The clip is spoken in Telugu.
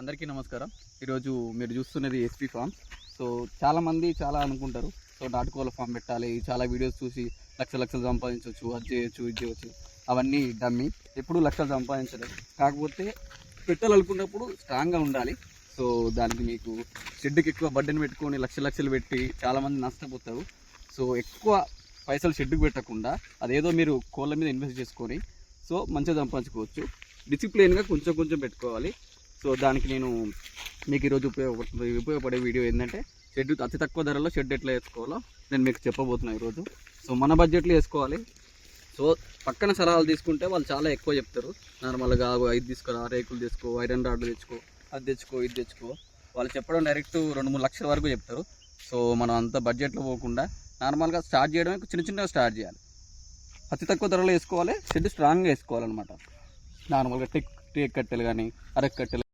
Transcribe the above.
అందరికీ నమస్కారం. ఈరోజు మీరు చూస్తున్నది ఎస్పీ ఫామ్ సో చాలామంది చాలా అనుకుంటారు. సో నాటుకోళ్ళ ఫామ్ పెట్టాలి. చాలా వీడియోస్ చూసి లక్ష లక్షలు సంపాదించవచ్చు అది చేయొచ్చు ఇది చేయొచ్చు. అవన్నీ డమ్మి ఎప్పుడు లక్షలు సంపాదించలేదు. కాకపోతే పెట్టాలనుకున్నప్పుడు స్ట్రాంగ్గా ఉండాలి. సో దానికి మీకు షెడ్కి ఎక్కువ బడ్డెని పెట్టుకొని లక్ష లక్షలు పెట్టి చాలామంది నష్టపోతారు. సో ఎక్కువ పైసలు షెడ్కి పెట్టకుండా అదేదో మీరు కోళ్ళ మీద ఇన్వెస్ట్ చేసుకొని సో మంచిగా సంపాదించుకోవచ్చు. డిసిప్లిన్గా కొంచెం కొంచెం పెట్టుకోవాలి. సో దానికి నేను మీకు ఈరోజు ఉపయోగపడుతుంది ఉపయోగపడే వీడియో ఏంటంటే షెడ్ అతి తక్కువ ధరలో షెడ్ ఎట్లా వేసుకోవాలో నేను మీకు చెప్పబోతున్నాను ఈరోజు. సో మన బడ్జెట్లో వేసుకోవాలి. సో పక్కన సలహాలు తీసుకుంటే వాళ్ళు చాలా ఎక్కువ చెప్తారు. నార్మల్గా ఐదు తీసుకురా రేకులు తీసుకో ఐరన్ రాడ్లు తెచ్చుకో అది తెచ్చుకో ఇది తెచ్చుకో. వాళ్ళు చెప్పడం డైరెక్ట్ రెండు మూడు లక్షల వరకు చెప్తారు. సో మనం అంత బడ్జెట్లో పోకుండా నార్మల్గా స్టార్ట్ చేయడమే చిన్న చిన్నగా స్టార్ట్ చేయాలి. అతి తక్కువ ధరలో వేసుకోవాలి షెడ్ స్ట్రాంగ్గా వేసుకోవాలన్నమాట. నార్మల్గా టెక్ టేక్ కట్టెలు కానీ అరక్ కట్టెలు